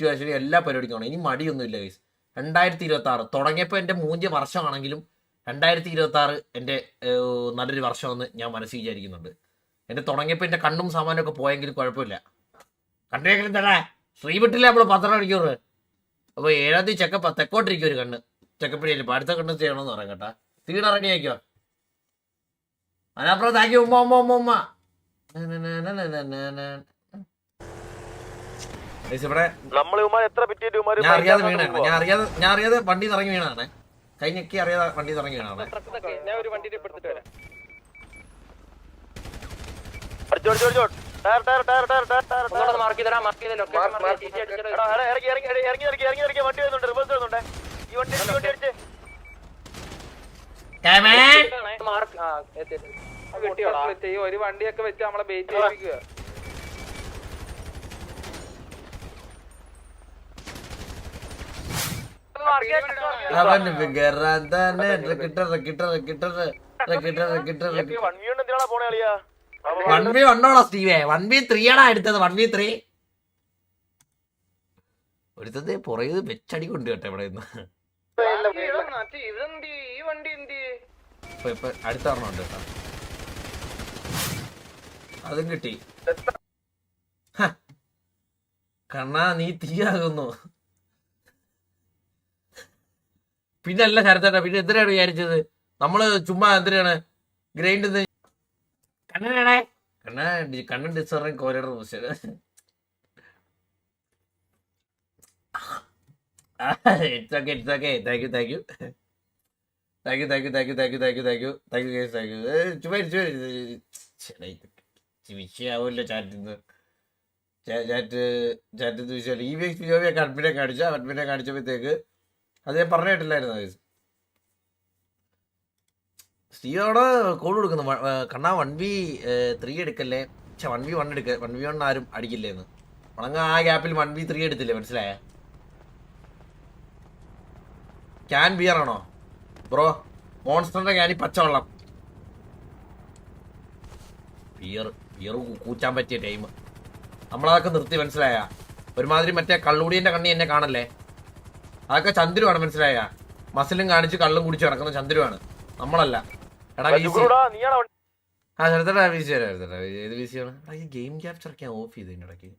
To actually എല്ലാ പരിപാടിക്കും പോകണം ഇനി മടിയൊന്നുമില്ല ഗൈസ് രണ്ടായിരത്തി ഇരുപത്തി ആറ് തുടങ്ങിയപ്പോൾ എന്റെ മൂഞ്ച വർഷമാണെങ്കിലും രണ്ടായിരത്തി ഇരുപത്തി ആറ് എന്റെ നല്ലൊരു വർഷമെന്ന് ഞാൻ മനസ്സിൽ വിചാരിക്കുന്നുണ്ട്. എന്റെ തുടങ്ങിയപ്പോൾ എന്റെ കണ്ണും സാമാനും ഒക്കെ പോയെങ്കിലും കുഴപ്പമില്ല. കണ്ടെങ്കിലും തന്നെ ശ്രീവിട്ടില്ല നമ്മൾ പന്ത്രണ്ട് മണിക്കൂർ അപ്പോൾ ഏഴാം തീയതി ചെക്കപ്പ് തെക്കോട്ടിരിക്കും ഒരു കണ്ണ്. ചെക്കപ്പിടിയല്ലേ ഇപ്പം അടുത്ത കണ്ണ് ചെയ്യണമെന്ന് പറയാം കേട്ടാ. തീട റെഡി ആക്കിയോ അതിനപ്പുറം താക്കി ഉമ്മ ഉമ്മ ഉമ്മ ഉമ്മ. ഇവിടെ ഞാൻ അറിയാതെ വീണാണ്. ഞാൻ അറിയാതെ ഞാൻ അറിയാതെ വണ്ടി ഇറങ്ങി വീണാണ്. കൈ ഞെക്കി അറിയാതെ വണ്ടി ഇറങ്ങി വീണാണ് ഞാൻ ഒരു വണ്ടിയൊക്കെ വെച്ച് നമ്മളെ ബേറ്റ് അടിച്ചോ അവന് വികറാൻ തന്നെ. വൺ ബി വണ്ണോളാ സ്റ്റീവേ. വൺ ബി ത്രീ ആണോ എടുത്തത്. വൺ ബി ത്രീ ഒരുത്തത് പുറയത് വെച്ചടി കൊണ്ട് കേട്ടോ ഇവിടെ നിന്ന്. അടുത്ത അതും കിട്ടി. കണ്ണാ നീ തീയാകുന്നു പിന്നെ അല്ല ശരത്തേട്ടാ പിന്നെ എന്തിനാണ് വിചാരിച്ചത്? നമ്മൾ ചുമ്മാ എന്തിനാണ്? ഗ്രൈൻഡ് കണ്ണനാണേ കണ്ണ കണ്ണൻ ഡിസറിംഗ് കോരിയുടെ പ്രശ്നം it's okay it's okay thank you thank you thank you thank you thank you thank you thank you thank you thank you guys thank you ചുമ്മാ ചാറ്റ് വിഷയമല്ല. ഈ ജോബിയൊക്കെ അഡ്മിനെ കാണിച്ചു. അഡ്മിനെ കാണിച്ചപ്പോഴത്തേക്ക് അത് ഞാൻ പറഞ്ഞു കേട്ടില്ലായിരുന്നു സ്റ്റീവോട് കോൾ കൊടുക്കുന്നു. കണ്ണാ വൺ വി ത്രീ എടുക്കല്ലേ? പക്ഷെ വൺ വി വൺ എടുക്ക. വൺ വി വൺ ആരും അടിക്കില്ലേന്ന്. ഉണങ്ങ ആ ഗ്യാപ്പിൽ വൺ വി ത്രീ എടുത്തില്ലേ? മനസ്സിലായ? ക്യാൻ ബിയർ ആണോ? ബ്രോ മോൺസ്റ്ററിന്റെ ക്യാനി പച്ചവെള്ളം. ബിയർ ബിയർ കൂച്ചാൻ പറ്റിയ ടൈം നമ്മളതൊക്കെ നിർത്തി മനസ്സിലായ? ഒരുമാതിരി മറ്റേ കള്ളുടിയന്റെ കണ്ണി എന്നെ കാണല്ലേ? അതൊക്കെ ചന്ദ്രുവാണ് മനസ്സിലായ? മസിലും കാണിച്ച് കള്ളും കുടിച്ച് നടക്കുന്ന ചന്ദ്രുവാണ്. നമ്മളല്ല. എടാ വി സി ആ ചെറുത്തടാ വി സി വരാം ചെറുത്തടാ ഏത് വി ഗെയിം ക്യാപ്ചർ ഒക്കെ ഓഫ് ചെയ്തതിന്റെ ഇടയ്ക്ക്.